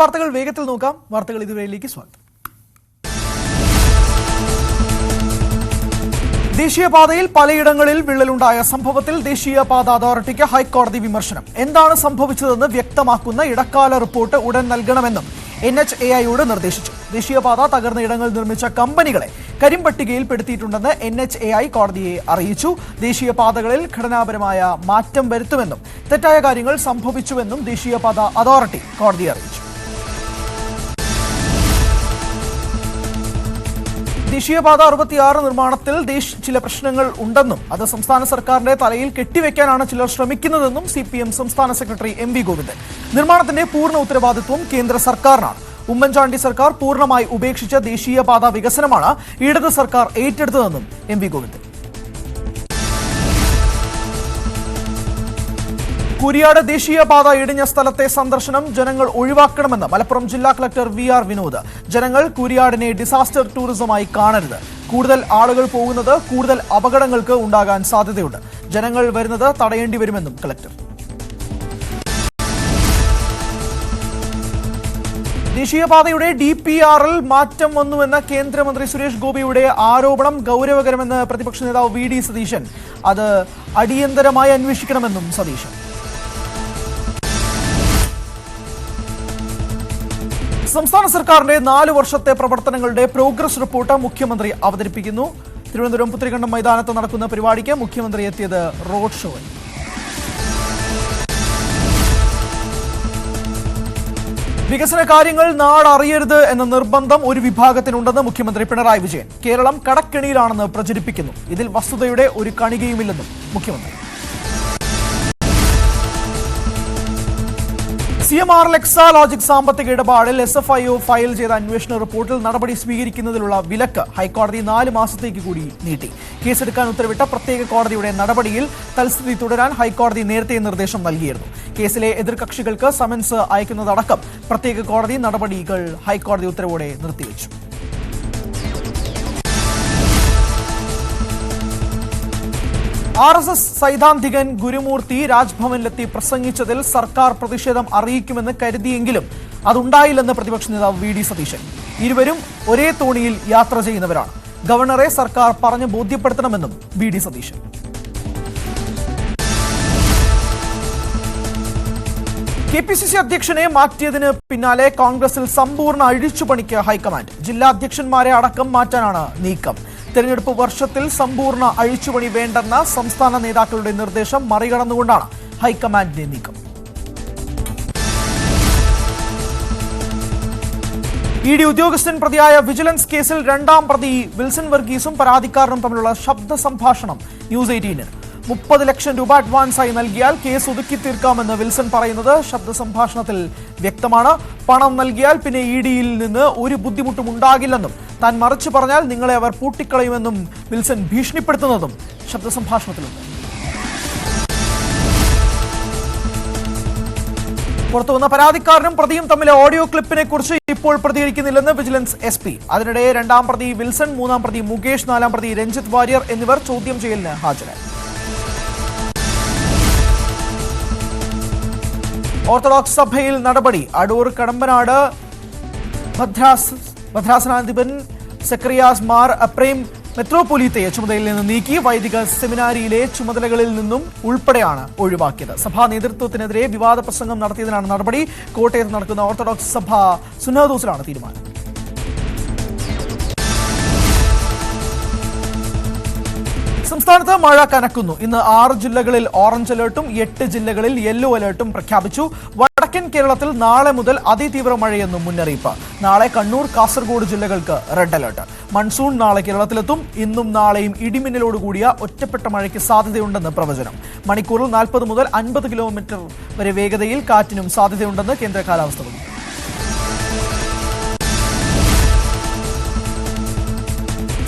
വാർത്തകൾ വേഗത്തിൽ നോക്കാം. വാർത്തകൾ ഇതുവരെയിലേക്ക് സ്വാഗതം. ദേശീയപാതയിൽ പലയിടങ്ങളിൽ വിള്ളലുണ്ടായ സംഭവത്തിൽ ദേശീയപാത അതോറിറ്റിക്ക് ഹൈക്കോടതി വിമർശനം. എന്താണ് സംഭവിച്ചതെന്ന് വ്യക്തമാക്കുന്ന ഇടക്കാല റിപ്പോർട്ട് ഉടൻ നൽകണമെന്നും എൻ എച്ച് എ ഐയോട് നിർദ്ദേശിച്ചു. ദേശീയപാത തകർന്ന ഇടങ്ങൾ നിർമ്മിച്ച കമ്പനികളെ കരിമ്പട്ടികയിൽപ്പെടുത്തിയിട്ടുണ്ടെന്ന് എൻ എച്ച് എ ഐ കോടതിയെ അറിയിച്ചു. ദേശീയപാതകളിൽ ഘടനാപരമായ മാറ്റം വരുത്തുമെന്നും തെറ്റായ കാര്യങ്ങൾ സംഭവിച്ചുവെന്നും ദേശീയപാത അതോറിറ്റി കോടതിയെ അറിയിച്ചു. ദേശീയപാത അറുപത്തിയാറ് നിർമ്മാണത്തിൽ ചില പ്രശ്നങ്ങൾ ഉണ്ടെന്നും അത് സംസ്ഥാന സർക്കാരിന്റെ തലയിൽ കെട്ടിവെക്കാനാണ് ചിലർ ശ്രമിക്കുന്നതെന്നും സി പി എം സംസ്ഥാന സെക്രട്ടറി എം വി ഗോവിന്ദൻ. നിർമ്മാണത്തിന്റെ പൂർണ ഉത്തരവാദിത്വം കേന്ദ്ര സർക്കാരിനാണ്. ഉമ്മൻചാണ്ടി സർക്കാർ പൂർണമായി ഉപേക്ഷിച്ച ദേശീയപാത വികസനമാണ് ഇടത് സർക്കാർ ഏറ്റെടുത്തതെന്നും എം വി ഗോവിന്ദൻ. കുരിയാട് ദേശീയപാത ഇടിഞ്ഞ സ്ഥലത്തെ സന്ദർശനം ജനങ്ങൾ ഒഴിവാക്കണമെന്ന് മലപ്പുറം ജില്ലാ കളക്ടർ വി ആർ വിനോദ്. ജനങ്ങൾ കുരിയാടിനെ ഡിസാസ്റ്റർ ടൂറിസമായി കാണരുത്. കൂടുതൽ ആളുകൾ പോകുന്നത് കൂടുതൽ അപകടങ്ങൾക്ക് ഉണ്ടാകാൻ സാധ്യതയുണ്ട്. ജനങ്ങൾ വരുന്നത് തടയേണ്ടി വരുമെന്നും കളക്ടർ. ദേശീയപാതയുടെ ഡി പി ആറിൽ മാറ്റം വന്നുവെന്ന കേന്ദ്രമന്ത്രി സുരേഷ് ഗോപിയുടെ ആരോപണം ഗൗരവകരമെന്ന് പ്രതിപക്ഷ നേതാവ് വി ഡി സതീശൻ. അത് അടിയന്തരമായി അന്വേഷിക്കണമെന്നും സതീശൻ. സംസ്ഥാന സർക്കാരിന്റെ നാല് വർഷത്തെ പ്രവർത്തനങ്ങളുടെ പ്രോഗ്രസ് റിപ്പോർട്ട് മുഖ്യമന്ത്രി അവതരിപ്പിക്കുന്നു. തിരുവനന്തപുരം പുത്രികണ്ഠം മൈതാനത്ത് നടക്കുന്ന പരിപാടിക്ക് മുഖ്യമന്ത്രി എത്തിയത് റോഡ് ഷോ വികസന കാര്യങ്ങൾ നാടറിയരുത് എന്ന നിർബന്ധം ഒരു വിഭാഗത്തിനുണ്ടെന്ന് മുഖ്യമന്ത്രി പിണറായി വിജയൻ. കേരളം കടക്കെണിയിലാണെന്ന് പ്രചരിപ്പിക്കുന്നു. ഇതിൽ വസ്തുതയുടെ ഒരു കണികയുമില്ലെന്നും മുഖ്യമന്ത്രി. സി എം ആർ ലെക്സാലോജിക് സാമ്പത്തിക ഇടപാടിൽ S F I O file ചെയ്ത അന്വേഷണ റിപ്പോർട്ടിൽ നടപടി സ്വീകരിക്കുന്നതിലുള്ള വിലക്ക് ഹൈക്കോടതി നാല് മാസത്തേക്ക് കൂടി നീട്ടി. കേസെടുക്കാൻ ഉത്തരവിട്ട പ്രത്യേക കോടതിയുടെ നടപടിയിൽ തൽസ്ഥിതി തുടരാൻ ഹൈക്കോടതി നേരത്തെ നിർദ്ദേശം നൽകിയിരുന്നു. കേസിലെ എതിർകക്ഷികൾക്ക് സമൻസ് അയക്കുന്നതടക്കം പ്രത്യേക കോടതി നടപടികൾ ഹൈക്കോടതി ഉത്തരവോടെ നിർത്തിവെച്ചു. ആർ എസ് എസ് സൈദ്ധാന്തികൻ ഗുരുമൂർത്തി രാജ്ഭവനിലെത്തി പ്രസംഗിച്ചതിൽ സർക്കാർ പ്രതിഷേധം അറിയിക്കുമെന്ന് കരുതിയെങ്കിലും അതുണ്ടായില്ലെന്ന് പ്രതിപക്ഷ നേതാവ് വി ഡി സതീശൻ. ഇരുവരും ഒരേ തോണിയിൽ യാത്ര ചെയ്യുന്നവരാണ്. ഗവർണറെ സർക്കാർ പറഞ്ഞു ബോധ്യപ്പെടുത്തണമെന്നും V D Satheesan. K P C C അധ്യക്ഷനെ മാറ്റിയതിന് പിന്നാലെ കോൺഗ്രസിൽ സമ്പൂർണ അഴിച്ചുപണിക്ക് ഹൈക്കമാൻഡ്. ജില്ലാ അധ്യക്ഷന്മാരെ അടക്കം മാറ്റാനാണ് നീക്കം. തെരഞ്ഞെടുപ്പ് വർഷത്തിൽ സമ്പൂർണ അഴിച്ചുപണി വേണ്ടെന്ന സംസ്ഥാന നേതാക്കളുടെ നിർദ്ദേശം മറികടന്നുകൊണ്ടാണ് ഹൈക്കമാൻഡിന്റെ നീക്കം. ഇ ഡി ഉദ്യോഗസ്ഥൻ പ്രതിയായ വിജിലൻസ് കേസിൽ രണ്ടാം പ്രതി വിൽസൺ വർഗീസും പരാതിക്കാരനും തമ്മിലുള്ള ശബ്ദ സംഭാഷണം ന്യൂസ് എയ്റ്റീന് മുപ്പത് ലക്ഷം രൂപ അഡ്വാൻസായി നൽകിയാൽ കേസ് ഒതുക്കി തീർക്കാമെന്ന് വിൽസൺ പറയുന്നത് ശബ്ദ സംഭാഷണത്തിൽ വ്യക്തമാണ്. പണം നൽകിയാൽ പിന്നെ ഇ ഡിയിൽ നിന്ന് ഒരു ബുദ്ധിമുട്ടും ഉണ്ടാകില്ലെന്നും താൻ മറിച്ചു പറഞ്ഞാൽ നിങ്ങളെ അവർ പൂട്ടിക്കളയുമെന്നും വിൽസൺ ഭീഷണിപ്പെടുത്തുന്നതും ശബ്ദ സംഭാഷണത്തിലുണ്ട് പുറത്തുവന്ന പരാതിക്കാരനും പ്രതിയും തമ്മിലെ ഓഡിയോ ക്ലിപ്പിനെ കുറിച്ച് ഇപ്പോൾ പ്രതികരിക്കുന്നില്ലെന്ന് വിജിലൻസ് എസ് പി. അതിനിടെ രണ്ടാം പ്രതി വിൽസൺ മൂന്നാം പ്രതി മുകേഷ് നാലാം പ്രതി രഞ്ജിത്ത് വാര്യർ എന്നിവർ ചോദ്യം ചെയ്യലിന് ഹാജരായി. ഓർത്തഡോക്സ് സഭയിൽ നടപടി. അടൂർ കടമ്പനാട് ഭദ്രാസ് ഭദ്രാസനാധിപൻ സെക്രിയാസ് മാർ അപ്രേം മെത്രോപൊലീത്തയെ ചുമതലയിൽ നിന്ന് നീക്കി. വൈദിക സെമിനാരിയിലെ ചുമതലകളിൽ നിന്നും ഉൾപ്പെടെയാണ് ഒഴിവാക്കിയത്. സഭാ നേതൃത്വത്തിനെതിരെ വിവാദ പ്രസംഗം നടത്തിയതിനാണ് നടപടി. കോട്ടയത്ത് നടക്കുന്ന ഓർത്തഡോക്സ് സഭ സുനഹദോസിലാണ് തീരുമാനം. സംസ്ഥാനത്ത് മഴ കനക്കുന്നു. ഇന്ന് ആറ് ജില്ലകളിൽ ഓറഞ്ച് അലേർട്ടും എട്ട് ജില്ലകളിൽ യെല്ലോ അലേർട്ടും പ്രഖ്യാപിച്ചു. വടക്കൻ കേരളത്തിൽ നാളെ മുതൽ അതിതീവ്ര മഴയെന്നും മുന്നറിയിപ്പ്. നാളെ കണ്ണൂർ കാസർഗോഡ് ജില്ലകൾക്ക് റെഡ് അലേർട്ട്. മൺസൂൺ നാളെ കേരളത്തിലെത്തും. ഇന്നും നാളെയും ഇടിമിന്നലോടുകൂടിയ ഒറ്റപ്പെട്ട മഴയ്ക്ക് സാധ്യതയുണ്ടെന്ന് പ്രവചനം. മണിക്കൂറിൽ നാൽപ്പത് മുതൽ അൻപത് കിലോമീറ്റർ വരെ വേഗതയിൽ കാറ്റിനും സാധ്യതയുണ്ടെന്ന് കേന്ദ്ര കാലാവസ്ഥ വകുപ്പ്.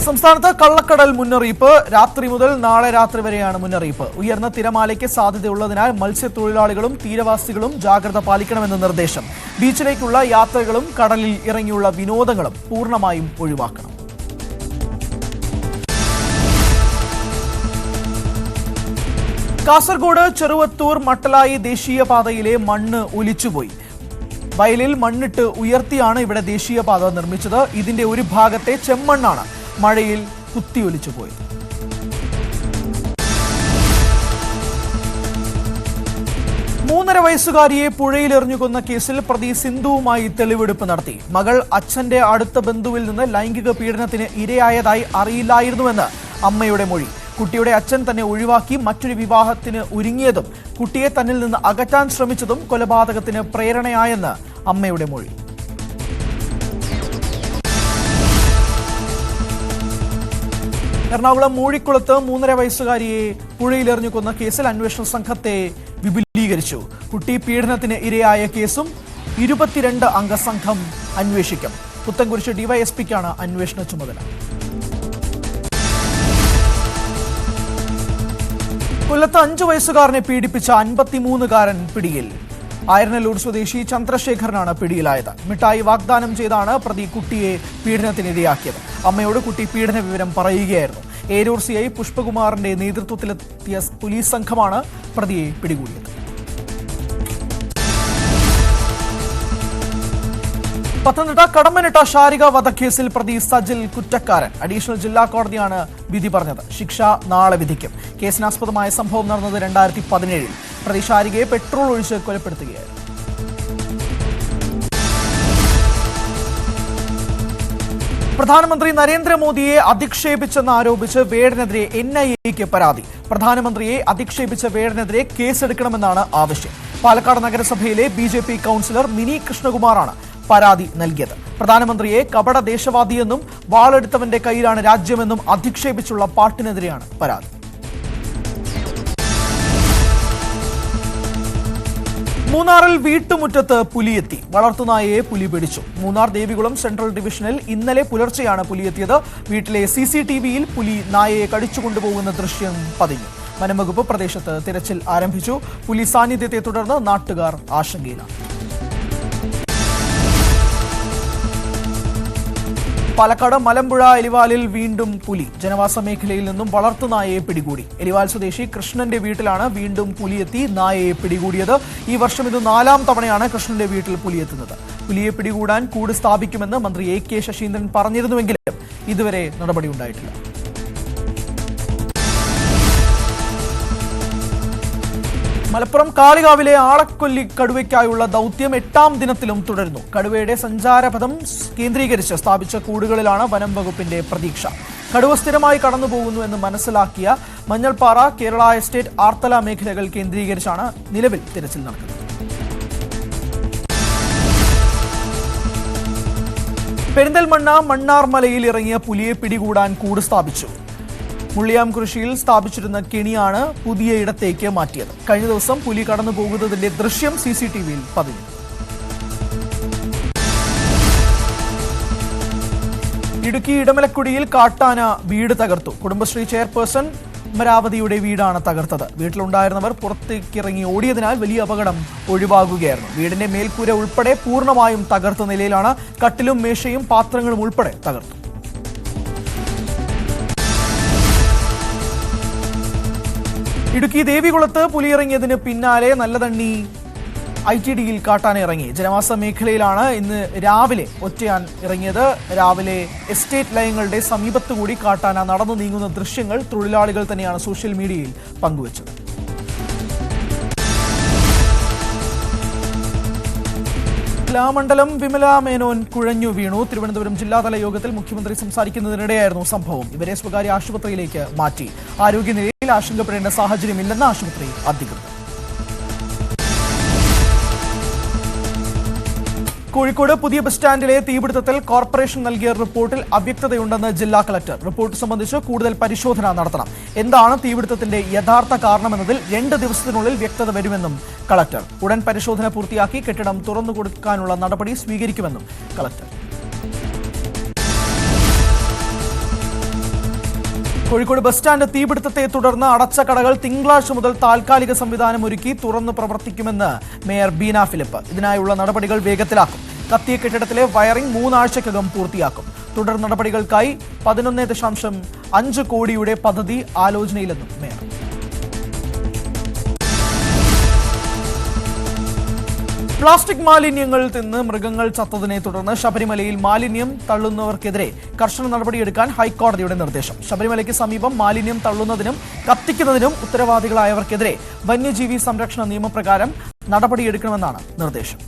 സംസ്ഥാനത്ത് കള്ളക്കടൽ മുന്നറിയിപ്പ് രാത്രി മുതൽ നാളെ രാത്രി വരെയാണ് മുന്നറിയിപ്പ്. ഉയർന്ന തിരമാലയ്ക്ക് സാധ്യതയുള്ളതിനാൽ മത്സ്യത്തൊഴിലാളികളും തീരവാസികളും ജാഗ്രത പാലിക്കണമെന്ന നിർദ്ദേശം. ബീച്ചിലേക്കുള്ള യാത്രകളും കടലിൽ ഇറങ്ങിയുള്ള വിനോദങ്ങളും പൂർണമായും ഒഴിവാക്കണം. കാസർഗോഡ് ചെറുവത്തൂർ മട്ടലായി ദേശീയപാതയിലെ മണ്ണ് ഒലിച്ചുപോയി. വയലിൽ മണ്ണിട്ട് ഉയർത്തിയാണ് ഇവിടെ ദേശീയപാത നിർമ്മിച്ചത്. ഇതിന്റെ ഒരു ഭാഗത്തെ ചെമ്മണ്ണാണ്. മഴയിൽ കുത്തിയൊലിച്ചു പോയത് മൂന്നര വയസ്സുകാരിയെ പുഴയിലെറിഞ്ഞു കൊന്ന കേസിൽ പ്രതി സിന്ധുവുമായി തെളിവെടുപ്പ് നടത്തി. മകൾ അച്ഛന്റെ അടുത്ത ബന്ധുവിൽ നിന്ന് ലൈംഗിക പീഡനത്തിന് ഇരയായതായി അറിയില്ലായിരുന്നുവെന്ന് അമ്മയുടെ മൊഴി. കുട്ടിയുടെ അച്ഛൻ തന്നെ ഒഴിവാക്കി മറ്റൊരു വിവാഹത്തിന് ഒരുങ്ങിയതും കുട്ടിയെ തന്നിൽ നിന്ന് അകറ്റാൻ ശ്രമിച്ചതും കൊലപാതകത്തിന് പ്രേരണയായെന്ന് അമ്മയുടെ മൊഴി. എറണാകുളം മൂഴിക്കുളത്ത് മൂന്നര വയസ്സുകാരിയെ പുഴയിലെറിഞ്ഞു കൊന്ന കേസിൽ അന്വേഷണ സംഘത്തെ വിപുലീകരിച്ചു. കുട്ടി പീഡനത്തിന് ഇരയായ കേസും ഇരുപത്തിരണ്ട് അംഗ സംഘം അന്വേഷിക്കും. പുത്തൻകുരിശ് ഡിവൈഎസ്പിക്കാണ് അന്വേഷണ ചുമതല. കൊല്ലത്ത് അഞ്ചു വയസ്സുകാരനെ പീഡിപ്പിച്ച അൻപത്തിമൂന്നുകാരൻ പിടിയിൽ. ആയർനല്ലൂർ സ്വദേശി ചന്ദ്രശേഖരനാണ് പിടിയിലായത്. മിഠായി വാഗ്ദാനം ചെയ്താണ് പ്രതി കുട്ടിയെ പീഡനത്തിനിരയാക്കിയത്. അമ്മയോട് കുട്ടി പീഡന വിവരം പറയുകയായിരുന്നു. ഏരൂർ സി ഐ പുഷ്പകുമാറിന്റെ നേതൃത്വത്തിലെത്തിയ പോലീസ് സംഘമാണ് പ്രതിയെ പിടികൂടിയത്. പത്തനംതിട്ട കടമ്പനിട്ട ശാരിക വധക്കേസിൽ പ്രതി സജിൽ കുറ്റക്കാരൻ. അഡീഷണൽ ജില്ലാ കോടതിയാണ് വിധി പറഞ്ഞത്. ശിക്ഷ നാളെ വിധിക്കും. കേസിനാസ്പദമായ സംഭവം നടന്നത് രണ്ടായിരത്തി പതിനേഴിൽ. പ്രതി ഷാരികയെ പെട്രോൾ ഒഴിച്ച് കൊലപ്പെടുത്തുകയായിരുന്നു. പ്രധാനമന്ത്രി നരേന്ദ്രമോദിയെ അധിക്ഷേപിച്ചെന്ന് ആരോപിച്ച് വേടനെതിരെ എൻ ഐ എക്ക് പരാതി. പ്രധാനമന്ത്രിയെ അധിക്ഷേപിച്ച വേടനെതിരെ കേസെടുക്കണമെന്നാണ് ആവശ്യം. പാലക്കാട് നഗരസഭയിലെ B J P councillor Mini കൃഷ്ണകുമാറാണ് പരാതി നൽകിയത്. പ്രധാനമന്ത്രിയെ കപട ദേശവാദിയെന്നും വാളെടുത്തവന്റെ കയ്യിലാണ് രാജ്യമെന്നും അധിക്ഷേപിച്ചുള്ള പാട്ടിനെതിരെയാണ് പരാതി. മൂന്നാറിൽ വീട്ടുമുറ്റത്ത് പുലിയെത്തി. വളർത്തുനായയെ പുലി പിടിച്ചു. മൂന്നാർ ദേവികുളം സെൻട്രൽ ഡിവിഷനിൽ ഇന്നലെ പുലർച്ചെയാണ് പുലിയെത്തിയത്. വീട്ടിലെ സി സി ടി വിയിൽ പുലി നായയെ കടിച്ചുകൊണ്ടുപോകുന്ന ദൃശ്യം പതിഞ്ഞു. വനംവകുപ്പ് പ്രദേശത്ത് തിരച്ചിൽ ആരംഭിച്ചു. പുലി സാന്നിധ്യത്തെ തുടർന്ന് നാട്ടുകാർ ആശങ്കയിലാണ്. പാലക്കാട് മലമ്പുഴ എലിവാലിൽ വീണ്ടും പുലി. ജനവാസ മേഖലയിൽ നിന്നും വളർത്തുനായയെ പിടികൂടി. എലിവാൽ സ്വദേശി കൃഷ്ണന്റെ വീട്ടിലാണ് വീണ്ടും പുലിയെത്തി നായയെ പിടികൂടിയത്. ഈ വർഷം ഇത് നാലാം തവണയാണ് കൃഷ്ണന്റെ വീട്ടിൽ പുലിയെത്തുന്നത്. പുലിയെ പിടികൂടാൻ കൂട് സ്ഥാപിക്കുമെന്ന് മന്ത്രി എ കെ ശശീന്ദ്രൻ പറഞ്ഞിരുന്നുവെങ്കിലും ഇതുവരെ നടപടിയുണ്ടായിട്ടില്ല. മലപ്പുറം കാളികാവിലെ ആളക്കൊല്ലി കടുവയ്ക്കായുള്ള ദൗത്യം എട്ടാം ദിനത്തിലും തുടരുന്നു. കടുവയുടെ സഞ്ചാരപഥം കേന്ദ്രീകരിച്ച് സ്ഥാപിച്ച കൂടുകളിലാണ് വനം വകുപ്പിന്റെ പ്രതീക്ഷ. കടുവ സ്ഥിരമായി കടന്നുപോകുന്നു എന്ന് മനസ്സിലാക്കിയ മഞ്ഞൾപ്പാറ കേരള എസ്റ്റേറ്റ് ആർത്തല മേഖലകൾ കേന്ദ്രീകരിച്ചാണ് നിലവിൽ തിരച്ചിൽ നടക്കുന്നത്. പെരിന്തൽമണ്ണ മണ്ണാർമലയിൽ ഇറങ്ങിയ പുലിയെ പിടികൂടാൻ കൂട് സ്ഥാപിച്ചു. മുള്ളിയാംകുറിശിയിൽ സ്ഥാപിച്ചിരുന്ന കെണിയാണ് പുതിയ ഇടത്തേക്ക് മാറ്റിയത്. കഴിഞ്ഞ ദിവസം പുലി കടന്നു പോകുന്നതിന്റെ ദൃശ്യം സി സി ടി വിയിൽ പതിഞ്ഞു. ഇടുക്കി ഇടമലക്കുടിയിൽ കാട്ടാന വീട് തകർത്തു. കുടുംബശ്രീ ചെയർപേഴ്സൺ അമരാവതിയുടെ വീടാണ് തകർത്തത്. വീട്ടിലുണ്ടായിരുന്നവർ പുറത്തേക്കിറങ്ങി ഓടിയതിനാൽ വലിയ അപകടം ഒഴിവാകുകയായിരുന്നു. വീടിന്റെ മേൽക്കൂര ഉൾപ്പെടെ പൂർണമായും തകർത്ത നിലയിലാണ് കട്ടിലും മേശയും പാത്രങ്ങളും ഉൾപ്പെടെ തകർത്തു ഇടുക്കി ദേവികുളത്ത് പുലിയിറങ്ങിയതിന് പിന്നാലെ നല്ലതണ്ണി ഐ ടി ഡിയിൽ കാട്ടാൻ ഇറങ്ങി. ജനവാസ മേഖലയിലാണ് ഇന്ന് രാവിലെ ഒറ്റയാൻ ഇറങ്ങിയത്. രാവിലെ എസ്റ്റേറ്റ് ലയങ്ങളുടെ സമീപത്തുകൂടി കാട്ടാന നടന്നു നീങ്ങുന്ന ദൃശ്യങ്ങൾ തൊഴിലാളികൾ തന്നെയാണ് സോഷ്യൽ മീഡിയയിൽ പങ്കുവച്ചത്. കലാമണ്ഡലം വിമല മേനോൻ കുഴഞ്ഞു വീണു. തിരുവനന്തപുരം ജില്ലാതല യോഗത്തിൽ മുഖ്യമന്ത്രി സംസാരിക്കുന്നതിനിടെയായിരുന്നു സംഭവം. ഇവരെ സ്വകാര്യ ആശുപത്രിയിലേക്ക് മാറ്റി. ആരോഗ്യനിലയിൽ ആശങ്കപ്പെടേണ്ട സാഹചര്യമില്ലെന്ന് ആശുപത്രി അധികൃതർ. കോഴിക്കോട് പുതിയ ബസ് സ്റ്റാൻഡിലെ തീപിടുത്തത്തിൽ കോർപ്പറേഷൻ നൽകിയ റിപ്പോർട്ടിൽ അവ്യക്തതയുണ്ടെന്ന് ജില്ലാ കളക്ടർ. റിപ്പോർട്ട് സംബന്ധിച്ച് കൂടുതൽ പരിശോധന നടത്തണം. എന്താണ് തീപിടുത്തത്തിന്റെ യഥാർത്ഥ കാരണമെന്നതിൽ രണ്ട് ദിവസത്തിനുള്ളിൽ വ്യക്തത വരുമെന്നും കളക്ടർ. ഉടൻ പരിശോധന പൂർത്തിയാക്കി കെട്ടിടം തുറന്നു കൊടുക്കാനുള്ള നടപടി സ്വീകരിക്കുമെന്നും കളക്ടർ. കോഴിക്കോട് ബസ് സ്റ്റാൻഡ് തീപിടുത്തത്തെ തുടർന്ന് അടച്ച കടകൾ തിങ്കളാഴ്ച മുതൽ താൽക്കാലിക സംവിധാനം ഒരുക്കി തുറന്ന് പ്രവർത്തിക്കുമെന്ന് മേയർ ബീന ഫിലിപ്പ്. ഇതിനായുള്ള നടപടികൾ വേഗത്തിലാക്കും. കത്തിയ കെട്ടിടത്തിലെ വയറിംഗ് മൂന്നാഴ്ചക്കകം പൂർത്തിയാക്കും. തുടർ നടപടികൾക്കായി പതിനൊന്ന് ദശാംശം അഞ്ച് കോടിയുടെ പദ്ധതി ആലോചനയിലെന്നും മേയർ. പ്ലാസ്റ്റിക് മാലിന്യങ്ങൾ തിന്ന് മൃഗങ്ങൾ ചത്തതിനെ തുടർന്ന് ശബരിമലയിൽ മാലിന്യം തള്ളുന്നവർക്കെതിരെ കർശന നടപടിയെടുക്കാൻ ഹൈക്കോടതിയുടെ നിർദ്ദേശം. ശബരിമലയ്ക്ക് സമീപം മാലിന്യം തള്ളുന്നതിനും കത്തിക്കുന്നതിനും ഉത്തരവാദികളായവർക്കെതിരെ വന്യജീവി സംരക്ഷണ നിയമപ്രകാരം നടപടിയെടുക്കണമെന്നാണ് നിർദ്ദേശം.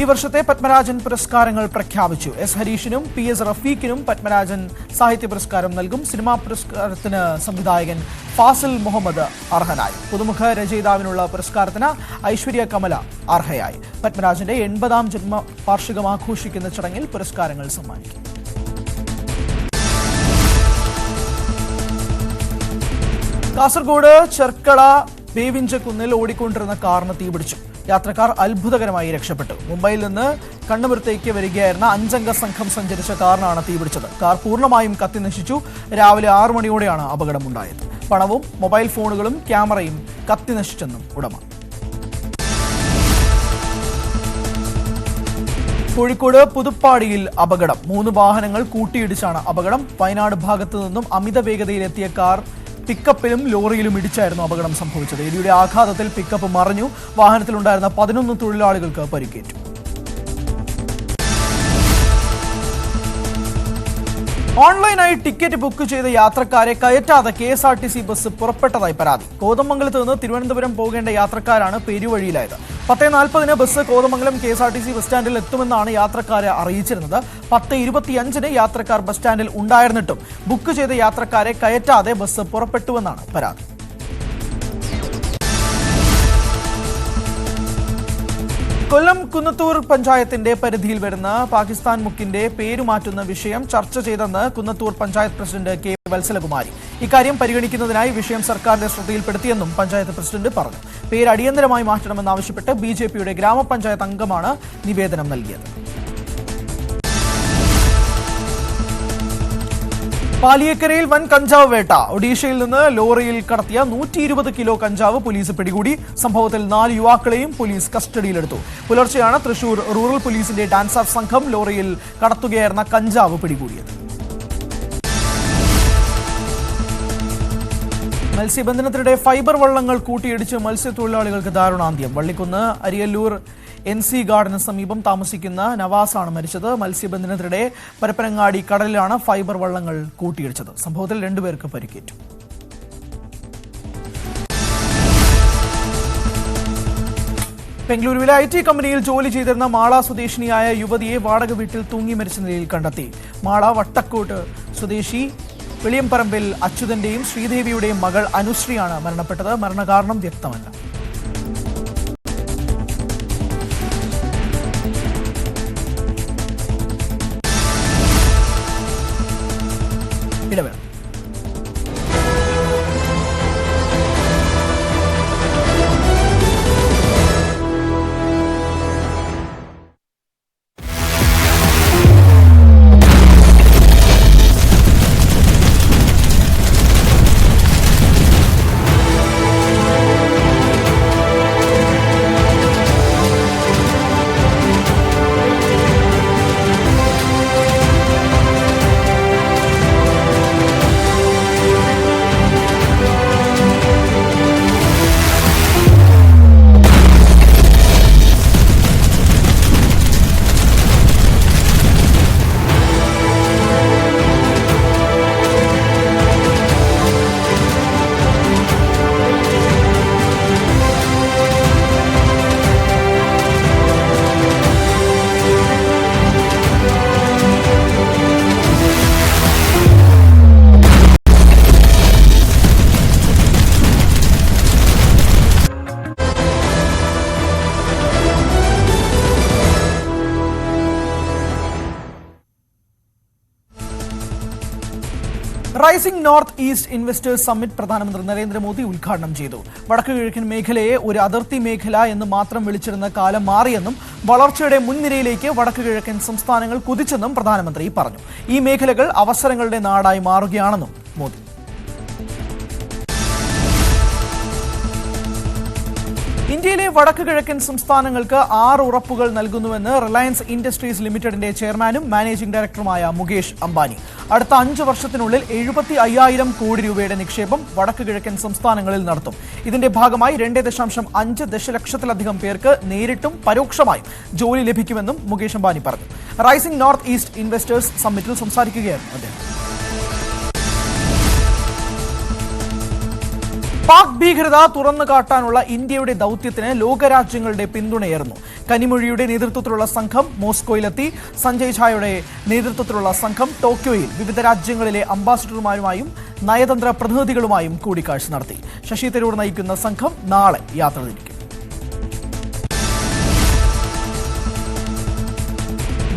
ഈ വർഷത്തെ പത്മരാജൻ പുരസ്കാരങ്ങൾ പ്രഖ്യാപിച്ചു. എസ് ഹരീഷിനും പി എസ് റഫീഖിനും പത്മരാജൻ സാഹിത്യ പുരസ്കാരം നൽകും. സിനിമാ പുരസ്കാരത്തിന് സംവിധായകൻ ഫാസിൽ മുഹമ്മദ് അർഹനായി. പുതുമുഖ രചയിതാവിനുള്ള പുരസ്കാരത്തിന് ഐശ്വര്യ കമല അർഹയായി. പത്മരാജന്റെ എൺപതാം ജന്മ വാർഷികം ആഘോഷിക്കുന്ന ചടങ്ങിൽ പുരസ്കാരങ്ങൾ സമ്മാനിക്കും. കാസർഗോഡ് ചെർക്കള ബേവിഞ്ചക്കുന്നിൽ ഓടിക്കൊണ്ടിരുന്ന കാറിന് തീപിടിച്ചു. യാത്രക്കാർ അത്ഭുതകരമായി രക്ഷപ്പെട്ടു. മുംബൈയിൽ നിന്ന് കണ്ണപുരത്തേക്ക് വരികയായിരുന്ന അഞ്ചംഗ സംഘം സഞ്ചരിച്ച കാറിനാണ് തീപിടിച്ചത്. കാർ പൂർണമായും കത്തിനശിച്ചു രാവിലെ ആറു മണിയോടെയാണ് അപകടമുണ്ടായത്. പണവും മൊബൈൽ ഫോണുകളും ക്യാമറയും കത്തിനശിച്ചെന്നും ഉടമ. കോഴിക്കോട് പുതുപ്പാടിയിൽ അപകടം. മൂന്ന് വാഹനങ്ങൾ കൂട്ടിയിടിച്ചാണ് അപകടം. വയനാട് ഭാഗത്തു നിന്നും അമിത വേഗതയിലെത്തിയ കാർ പിക്കപ്പിലും ലോറിയിലും ഇടിച്ചായിരുന്നു അപകടം സംഭവിച്ചത്. ഇടിയുടെ ആഘാതത്തിൽ പിക്കപ്പ് മറിഞ്ഞു. വാഹനത്തിലുണ്ടായിരുന്ന പതിനൊന്ന് തൊഴിലാളികൾക്ക് പരിക്കേറ്റു. ഓൺലൈനായി ടിക്കറ്റ് ബുക്ക് ചെയ്ത യാത്രക്കാരെ കയറ്റാതെ K S R T C bus പുറപ്പെട്ടതായി പരാതി. കോതമംഗലത്ത് നിന്ന് തിരുവനന്തപുരം പോകേണ്ട യാത്രക്കാരാണ് പെരുവഴിയിലായത്. പത്തേ നാൽപ്പതിന് bus Kothamangalam K S R T C bus സ്റ്റാൻഡിൽ എത്തുമെന്നാണ് യാത്രക്കാരെ അറിയിച്ചിരുന്നത്. പത്ത് ഇരുപത്തിയഞ്ചിന് യാത്രക്കാർ ബസ് സ്റ്റാൻഡിൽ ഉണ്ടായിരുന്നിട്ടും ബുക്ക് ചെയ്ത യാത്രക്കാരെ കയറ്റാതെ ബസ് പുറപ്പെട്ടുവെന്നാണ് പരാതി. കൊല്ലം കുന്നത്തൂർ പഞ്ചായത്തിന്റെ പരിധിയിൽ വരുന്ന പാകിസ്ഥാൻ മുക്കിന്റെ പേരുമാറ്റുന്ന വിഷയം ചർച്ച ചെയ്തെന്ന് കുന്നത്തൂർ പഞ്ചായത്ത് പ്രസിഡന്റ് കെ വത്സലകുമാരി. ഇക്കാര്യം പരിഗണിക്കുന്നതിനായി വിഷയം സർക്കാരിന്റെ ശ്രദ്ധയിൽപ്പെടുത്തിയെന്നും പഞ്ചായത്ത് പ്രസിഡന്റ് പറഞ്ഞു. പേര് അടിയന്തരമായി മാറ്റണമെന്നാവശ്യപ്പെട്ട് ബി ജെ ഗ്രാമപഞ്ചായത്ത് അംഗമാണ് നിവേദനം നൽകിയത്. പാലിയേക്കരയിൽ വൻ കഞ്ചാവ് വേട്ട. ഒഡീഷയിൽ നിന്ന് ലോറിയിൽ കടത്തിയ നൂറ്റി ഇരുപത് കിലോ കഞ്ചാവ് പോലീസ് പിടികൂടി. സംഭവത്തിൽ നാല് യുവാക്കളെയും പോലീസ് കസ്റ്റഡിയിലെടുത്തു. പുലർച്ചെയാണ് തൃശൂർ റൂറൽ പോലീസിന്റെ ഡാൻസ് ഓഫ് സംഘം ലോറിയിൽ കടത്തുകയായിരുന്ന കഞ്ചാവ് പിടികൂടിയത്. മത്സ്യബന്ധനത്തിനിടെ ഫൈബർ വള്ളങ്ങൾ കൂട്ടിയിടിച്ച് മത്സ്യത്തൊഴിലാളികൾക്ക് ദാരുണാന്ത്യം. വള്ളിക്കുന്ന് അരിയല്ലൂർ എൻ സി ഗാർഡന് സമീപം താമസിക്കുന്ന നവാസാണ് മരിച്ചത്. മത്സ്യബന്ധനത്തിനിടെ പരപ്പനങ്ങാടി കടലിലാണ് ഫൈബർ വള്ളങ്ങൾ കൂട്ടിയിടിച്ചത്. സംഭവത്തിൽ രണ്ടുപേർക്ക് പരിക്കേറ്റു. ബംഗളൂരുവിലെ ഐ ടി കമ്പനിയിൽ ജോലി ചെയ്തിരുന്ന മാള സ്വദേശിനിയായ യുവതിയെ വാടക വീട്ടിൽ തൂങ്ങി മരിച്ച നിലയിൽ കണ്ടെത്തി. മാള വട്ടക്കോട്ട് സ്വദേശി വെളിയംപറമ്പിൽ അച്യുതന്റെയും ശ്രീദേവിയുടെയും മകൾ അനുശ്രീയാണ് മരണപ്പെട്ടത്. മരണകാരണം വ്യക്തമല്ല. Rising north east investors summit പ്രധാനമന്ത്രി നരേന്ദ്രമോദി ഉദ്ഘാടനം ചെയ്തു. വടക്കു കിഴക്കൻ മേഖലയെ ഒരു അതിർത്തി മേഖല എന്ന് മാത്രം വിളിച്ചിരുന്ന കാലം മാറിയെന്നും വളർച്ചയുടെ മുൻനിരയിലേക്ക് വടക്കു കിഴക്കൻ സംസ്ഥാനങ്ങൾ കുതിച്ചെന്നും പ്രധാനമന്ത്രി പറഞ്ഞു. ഈ മേഖലകൾ അവസരങ്ങളുടെ നാടായി മാറുകയാണെന്നും മോദി. ഇന്ത്യയിലെ വടക്ക് കിഴക്കൻ സംസ്ഥാനങ്ങൾക്ക് ആറ് ഉറപ്പുകൾ നൽകുന്നുവെന്ന് റിലയൻസ് ഇൻഡസ്ട്രീസ് ലിമിറ്റഡിന്റെ ചെയർമാനും മാനേജിംഗ് ഡയറക്ടറുമായ മുകേഷ് അംബാനി. അടുത്ത അഞ്ച് വർഷത്തിനുള്ളിൽ എഴുപത്തി അയ്യായിരം കോടി രൂപയുടെ നിക്ഷേപം വടക്ക് കിഴക്കൻ സംസ്ഥാനങ്ങളിൽ നടത്തും. ഇതിന്റെ ഭാഗമായി രണ്ട് ദശാംശം അഞ്ച് ദശലക്ഷത്തിലധികം പേർക്ക് നേരിട്ടും പരോക്ഷമായും ജോലി ലഭിക്കുമെന്നും മുകേഷ് അംബാനി പറഞ്ഞു. റൈസിംഗ് നോർത്ത് ഈസ്റ്റ് ഇൻവെസ്റ്റേഴ്സ് സമ്മിറ്റിൽ സംസാരിക്കുകയായിരുന്നു അദ്ദേഹം. പാക് ഭീകരത തുറന്നു കാട്ടാനുള്ള ഇന്ത്യയുടെ ദൗത്യത്തിന് ലോകരാജ്യങ്ങളുടെ പിന്തുണയേർന്നു കനിമൊഴിയുടെ നേതൃത്വത്തിലുള്ള സംഘം മോസ്കോയിലെത്തി. സഞ്ജയ് ഝായുടെ നേതൃത്വത്തിലുള്ള സംഘം ടോക്കിയോയിൽ വിവിധ രാജ്യങ്ങളിലെ അംബാസിഡർമാരുമായും നയതന്ത്ര പ്രതിനിധികളുമായും കൂടിക്കാഴ്ച നടത്തി. ശശി തരൂർ നയിക്കുന്ന സംഘം നാളെ യാത്ര തിരിക്കും.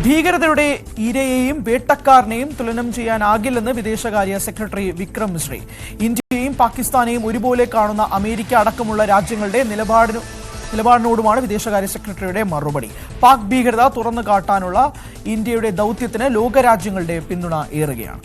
ഭീകരതയുടെ ഇരയെയും വേട്ടക്കാരനെയും തുലനം ചെയ്യാനാകില്ലെന്ന് വിദേശകാര്യ സെക്രട്ടറി വിക്രം മിശ്രി. ഇന്ത്യയെയും പാകിസ്ഥാനെയും ഒരുപോലെ കാണുന്ന അമേരിക്ക അടക്കമുള്ള രാജ്യങ്ങളുടെ നിലപാടിനു നിലപാടിനോടുമാണ് വിദേശകാര്യ സെക്രട്ടറിയുടെ മറുപടി. പാക് ഭീകരത തുറന്നു കാട്ടാനുള്ള ഇന്ത്യയുടെ ദൗത്യത്തിന് ലോകരാജ്യങ്ങളുടെ പിന്തുണ ഏറുകയാണ്.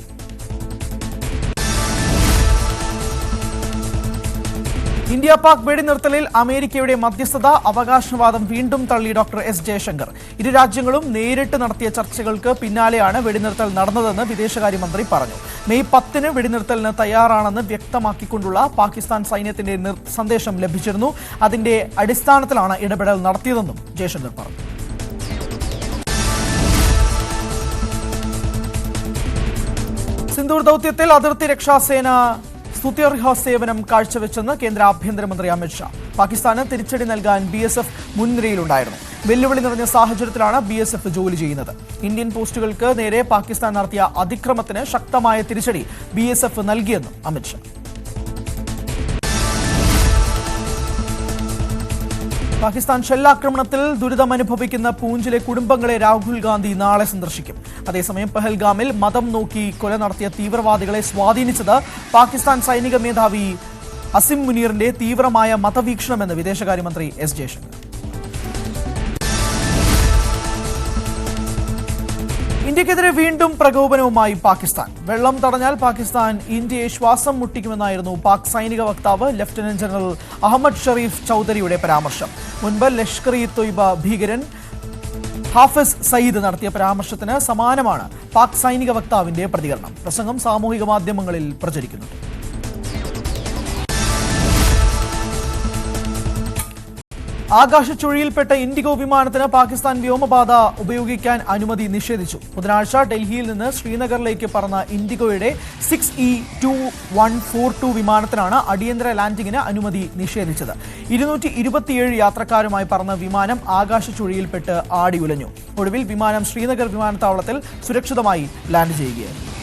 ഇന്ത്യ പാക് വെടിനിർത്തലിൽ അമേരിക്കയുടെ മധ്യസ്ഥത അവകാശവാദം വീണ്ടും തള്ളി ഡോക്ടർ എസ് ജയശങ്കർ. ഇരു രാജ്യങ്ങളും നേരിട്ട് നടത്തിയ ചർച്ചകൾക്ക് പിന്നാലെയാണ് വെടിനിർത്തൽ നടന്നതെന്ന് വിദേശകാര്യമന്ത്രി പറഞ്ഞു. മെയ് പത്തിന് വെടിനിർത്തലിന് തയ്യാറാണെന്ന് വ്യക്തമാക്കിക്കൊണ്ടുള്ള പാകിസ്ഥാൻ സൈന്യത്തിന്റെ സന്ദേശം ലഭിച്ചിരുന്നു. അതിന്റെ അടിസ്ഥാനത്തിലാണ് ഇടപെടൽ നടത്തിയതെന്നും ജയശങ്കർ പറഞ്ഞു. സിന്ദൂർ ദൗത്യത്തിൽ അതിർത്തി രക്ഷാസേന സ്തുത്യർഹ സേവനം കാഴ്ചവെച്ചെന്ന് കേന്ദ്ര ആഭ്യന്തരമന്ത്രി അമിത്ഷാ പാകിസ്ഥാന് തിരിച്ചടി നൽകാൻ ബി എസ് എഫ് മുൻനിരയിലുണ്ടായിരുന്നു. വെല്ലുവിളി നിറഞ്ഞ സാഹചര്യത്തിലാണ് ബി എസ് എഫ് ജോലി ചെയ്യുന്നത്. ഇന്ത്യൻ പോസ്റ്റുകൾക്ക് നേരെ പാകിസ്ഥാൻ നടത്തിയ അതിക്രമത്തിന് ശക്തമായ തിരിച്ചടി ബി എസ് എഫ് നൽകിയെന്നും അമിത്ഷാ പാകിസ്ഥാൻ ഷെല്ലാക്രമണത്തിൽ ദുരിതമനുഭവിക്കുന്ന പൂഞ്ചിലെ കുടുംബങ്ങളെ രാഹുൽ ഗാന്ധി നാളെ സന്ദർശിക്കും. അതേസമയം പഹൽഗാമിൽ മതം നോക്കി കൊല നടത്തിയ തീവ്രവാദികളെ സ്വാധീനിച്ചത് പാകിസ്ഥാൻ സൈനിക മേധാവി അസിം മുനീറിന്റെ തീവ്രമായ മതവീക്ഷണമെന്ന് വിദേശകാര്യമന്ത്രി എസ് ജയശങ്കർ. ഇന്ത്യക്കെതിരെ വീണ്ടും പ്രകോപനവുമായി പാകിസ്ഥാൻ. വെള്ളം തടഞ്ഞാൽ പാകിസ്ഥാൻ ഇന്ത്യയെ ശ്വാസം മുട്ടിക്കുമെന്നായിരുന്നു പാക് സൈനിക വക്താവ് ലഫ്റ്റനന്റ് ജനറൽ അഹമ്മദ് ഷറീഫ് ചൌധരിയുടെ പരാമർശം. മുൻപ് ലഷ്കർ ഇ തൊയ്ബ ഭീകരൻ ഹാഫിസ് സയ്യിദ് നടത്തിയ പരാമർശത്തിന് സമാനമാണ് പാക് സൈനിക വക്താവിന്റെ പ്രതികരണം. പ്രസംഗം സാമൂഹിക മാധ്യമങ്ങളിൽ പ്രചരിക്കുന്നുണ്ട്. ആകാശച്ചുഴിയിൽപ്പെട്ട ഇൻഡിഗോ വിമാനത്തിന് പാകിസ്ഥാൻ വ്യോമപാത ഉപയോഗിക്കാൻ അനുമതി നിഷേധിച്ചു. ബുധനാഴ്ച ഡൽഹിയിൽ നിന്ന് ശ്രീനഗറിലേക്ക് പറന്ന ഇൻഡിഗോയുടെ six E two one four two വിമാനത്തിനാണ് അടിയന്തര ലാൻഡിങ്ങിന് അനുമതി നിഷേധിച്ചത്. ഇരുന്നൂറ്റി ഇരുപത്തിയേഴ് യാത്രക്കാരുമായി പറന്ന വിമാനം ആകാശച്ചുഴിയിൽപ്പെട്ട് ആടിയുലഞ്ഞു. ഒടുവിൽ വിമാനം ശ്രീനഗർ വിമാനത്താവളത്തിൽ സുരക്ഷിതമായി ലാൻഡ് ചെയ്യുകയായിരുന്നു.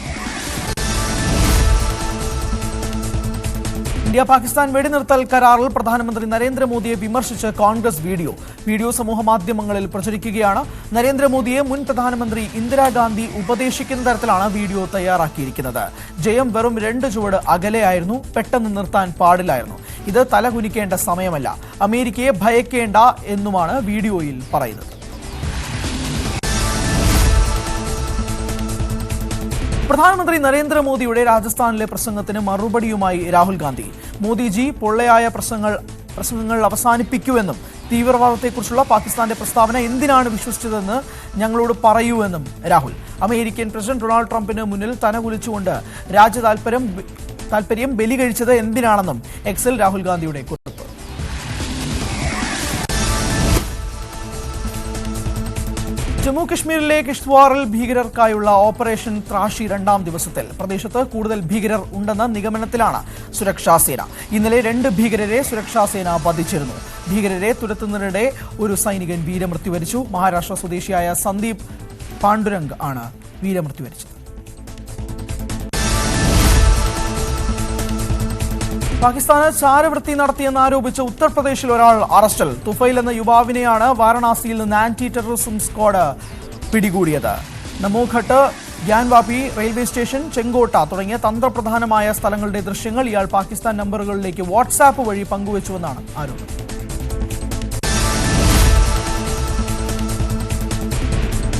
ഇന്ത്യ പാകിസ്ഥാൻ വെടിനിർത്തൽ കരാറിൽ പ്രധാനമന്ത്രി നരേന്ദ്രമോദിയെ വിമർശിച്ച് കോൺഗ്രസ് വീഡിയോ. വീഡിയോ സമൂഹ മാധ്യമങ്ങളിൽ പ്രചരിക്കുകയാണ്. നരേന്ദ്രമോദിയെ മുൻ പ്രധാനമന്ത്രി ഇന്ദിരാഗാന്ധി ഉപദേശിക്കുന്ന തരത്തിലാണ് വീഡിയോ തയ്യാറാക്കിയിരിക്കുന്നത്. ജയം വെറും രണ്ട് ചുവട് അകലെയായിരുന്നു. പെട്ടെന്ന് നിർത്താൻ പാടില്ലായിരുന്നു. ഇത് തലകുനിക്കേണ്ട സമയമല്ല. അമേരിക്കയെ ഭയക്കേണ്ട എന്നുമാണ് വീഡിയോയിൽ പറയുന്നത്. പ്രധാനമന്ത്രി നരേന്ദ്രമോദിയുടെ രാജസ്ഥാനിലെ പ്രസംഗത്തിന് മറുപടിയുമായി രാഹുൽ ഗാന്ധി. മോദിജി പൊള്ളയായ പ്രസംഗങ്ങൾ പ്രസംഗങ്ങൾ അവസാനിപ്പിക്കുമെന്നും തീവ്രവാദത്തെക്കുറിച്ചുള്ള പാകിസ്ഥാന്റെ പ്രസ്താവന എന്തിനാണ് വിശ്വസിച്ചതെന്ന് ഞങ്ങളോട് പറയൂവെന്നും രാഹുൽ. അമേരിക്കൻ പ്രസിഡന്റ് ഡൊണാൾഡ് ട്രംപിന് മുന്നിൽ തനകുലിച്ചുകൊണ്ട് രാജ്യ താൽപര്യം താൽപര്യം ബലി കഴിച്ചത് എന്തിനാണെന്നും എക്സൽ രാഹുൽ ഗാന്ധിയുടെ കുറിപ്പ്. ജമ്മു കശ്മീരിലെ കിഷ്ത്വാറിൽ ഭീകരർക്കായുള്ള ഓപ്പറേഷൻ ത്രാഷി രണ്ടാം ദിവസത്തിൽ. പ്രദേശത്ത് കൂടുതൽ ഭീകരർ ഉണ്ടെന്ന നിഗമനത്തിലാണ് സുരക്ഷാസേന ഇന്നലെ രണ്ട് ഭീകരരെ സുരക്ഷാസേന വധിച്ചിരുന്നു. ഭീകരരെ തുരത്തുന്നതിനിടെ ഒരു സൈനികൻ വീരമൃത്യു വരിച്ചു മഹാരാഷ്ട്ര സ്വദേശിയായ സന്ദീപ് പാണ്ഡുരംഗ് ആണ് വീരമൃത്യു വരിച്ചത് പാകിസ്ഥാന് ചാരവൃത്തി നടത്തിയെന്ന് ആരോപിച്ച് ഉത്തർപ്രദേശിൽ ഒരാൾ അറസ്റ്റിൽ. തുഫൈൽ എന്ന യുവാവിനെയാണ് വാരണാസിയിൽ നിന്ന് ആന്റി ടെററിസം സ്ക്വാഡ് പിടികൂടിയത്. നമോഘട്ട് ഗ്യാൻവാപി റെയിൽവേ സ്റ്റേഷൻ ചെങ്കോട്ട തുടങ്ങിയ തന്ത്രപ്രധാനമായ സ്ഥലങ്ങളുടെ ദൃശ്യങ്ങൾ ഇയാൾ പാകിസ്ഥാൻ നമ്പറുകളിലേക്ക് വാട്സാപ്പ് വഴി പങ്കുവച്ചുവെന്നാണ് ആരോപണം.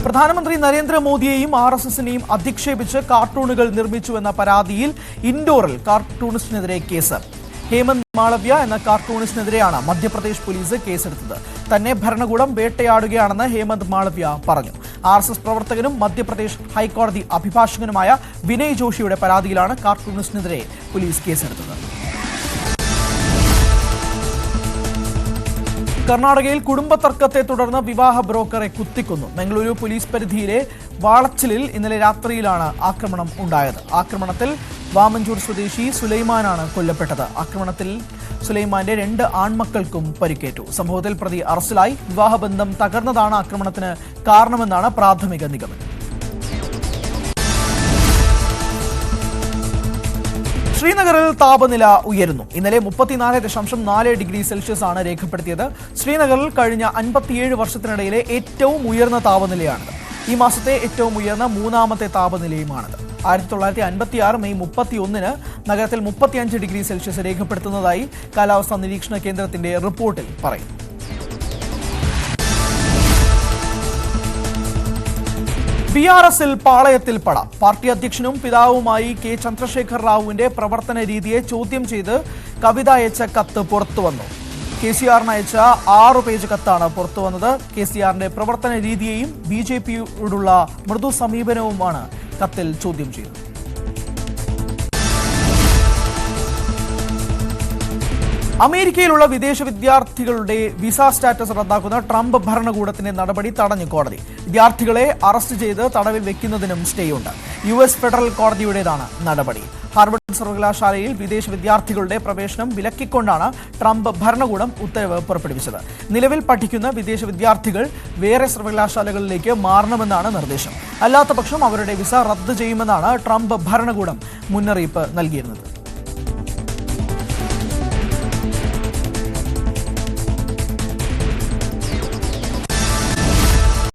പ്രധാനമന്ത്രി നരേന്ദ്രമോദിയെയും ആർ എസ് എസിനെയും അധിക്ഷേപിച്ച് കാർട്ടൂണുകൾ നിർമ്മിച്ചുവെന്ന പരാതിയിൽ ഇൻഡോറിൽ കാർട്ടൂണിസ്റ്റിനെതിരെ കേസ്. ഹേമന്ത് മാളവ്യ എന്ന കാർട്ടൂണിസ്റ്റിനെതിരെയാണ് മധ്യപ്രദേശ് പോലീസ് കേസെടുത്തത്. തന്നെ ഭരണകൂടം വേട്ടയാടുകയാണെന്ന് ഹേമന്ത് മാളവ്യ പറഞ്ഞു. ആർ എസ് എസ് പ്രവർത്തകനും മധ്യപ്രദേശ് ഹൈക്കോടതി അഭിഭാഷകനുമായ വിനയ് ജോഷിയുടെ പരാതിയിലാണ് കാർട്ടൂണിസ്റ്റിനെതിരെ പോലീസ് കേസെടുത്തത്. കർണാടകയിൽ കുടുംബ തർക്കത്തെ തുടർന്ന് വിവാഹ ബ്രോക്കറെ കുത്തിക്കൊന്നു. ബംഗളൂരു പോലീസ് പരിധിയിലെ വാളച്ചിലിൽ ഇന്നലെ രാത്രിയിലാണ് ആക്രമണം ഉണ്ടായത്. ആക്രമണത്തിൽ വാമഞ്ചൂർ സ്വദേശി സുലൈമാനാണ് കൊല്ലപ്പെട്ടത്. ആക്രമണത്തിൽ സുലൈമാന്റെ രണ്ട് ആൺമക്കൾക്കും പരിക്കേറ്റു. സംഭവത്തിൽ പ്രതി അറസ്റ്റിലായി. വിവാഹബന്ധം തകർന്നതാണ് ആക്രമണത്തിന് കാരണമെന്നാണ് പ്രാഥമിക നിഗമനം. ശ്രീനഗറിൽ താപനില ഉയരുന്നു. ഇന്നലെ മുപ്പത്തിനാല് ദശാംശം നാല് ഡിഗ്രി സെൽഷ്യസ് ആണ് രേഖപ്പെടുത്തിയത്. ശ്രീനഗറിൽ കഴിഞ്ഞ അൻപത്തിയേഴ് വർഷത്തിനിടയിലെ ഏറ്റവും ഉയർന്ന താപനിലയാണിത്. ഈ മാസത്തെ ഏറ്റവും ഉയർന്ന മൂന്നാമത്തെ താപനിലയുമാണിത്. ആയിരത്തി തൊള്ളായിരത്തി അൻപത്തി ആറ് മെയ് മുപ്പത്തി ഒന്നിന് നഗരത്തിൽ മുപ്പത്തിയഞ്ച് ഡിഗ്രി സെൽഷ്യസ് രേഖപ്പെടുത്തുന്നതായി കാലാവസ്ഥാ നിരീക്ഷണ കേന്ദ്രത്തിന്റെ റിപ്പോർട്ടിൽ പറയുന്നു. ബി ആർ എസിൽ പാളയത്തിൽ പട. പാർട്ടി അധ്യക്ഷനും പിതാവുമായി കെ ചന്ദ്രശേഖർ റാവുവിന്റെ പ്രവർത്തന രീതിയെ ചോദ്യം ചെയ്ത് കവിത അയച്ച കത്ത് പുറത്തുവന്നു. കെ സി ആറിന് അയച്ച ആറു പേജ് കത്താണ് പുറത്തുവന്നത്. കെ സി ആറിന്റെ പ്രവർത്തന രീതിയെയും ബി ജെ പിയോടുള്ള മൃദു സമീപനവുമാണ് കത്തിൽ ചോദ്യം ചെയ്തത്. അമേരിക്കയിലുള്ള വിദേശ വിദ്യാർത്ഥികളുടെ വിസ സ്റ്റാറ്റസ് റദ്ദാക്കുന്ന ട്രംപ് ഭരണകൂടത്തിന്റെ നടപടി തടഞ്ഞു കോടതി. വിദ്യാർത്ഥികളെ അറസ്റ്റ് ചെയ്ത് തടവിൽ വെക്കുന്നതിനും സ്റ്റേയുണ്ട്. യു എസ് ഫെഡറൽ കോടതിയുടേതാണ് നടപടി. ഹാർവർഡ് സർവകലാശാലയിൽ വിദേശ വിദ്യാർത്ഥികളുടെ പ്രവേശനം വിലക്കിക്കൊണ്ടാണ് ട്രംപ് ഭരണകൂടം ഉത്തരവ് പുറപ്പെടുവിച്ചത്. നിലവിൽ പഠിക്കുന്ന വിദേശ വിദ്യാർത്ഥികൾ വേറെ സർവകലാശാലകളിലേക്ക് മാറണമെന്നാണ് നിർദ്ദേശം. അല്ലാത്തപക്ഷം അവരുടെ വിസ റദ്ദ് ചെയ്യുമെന്നാണ് ട്രംപ് ഭരണകൂടം മുന്നറിയിപ്പ് നൽകിയിരുന്നത്.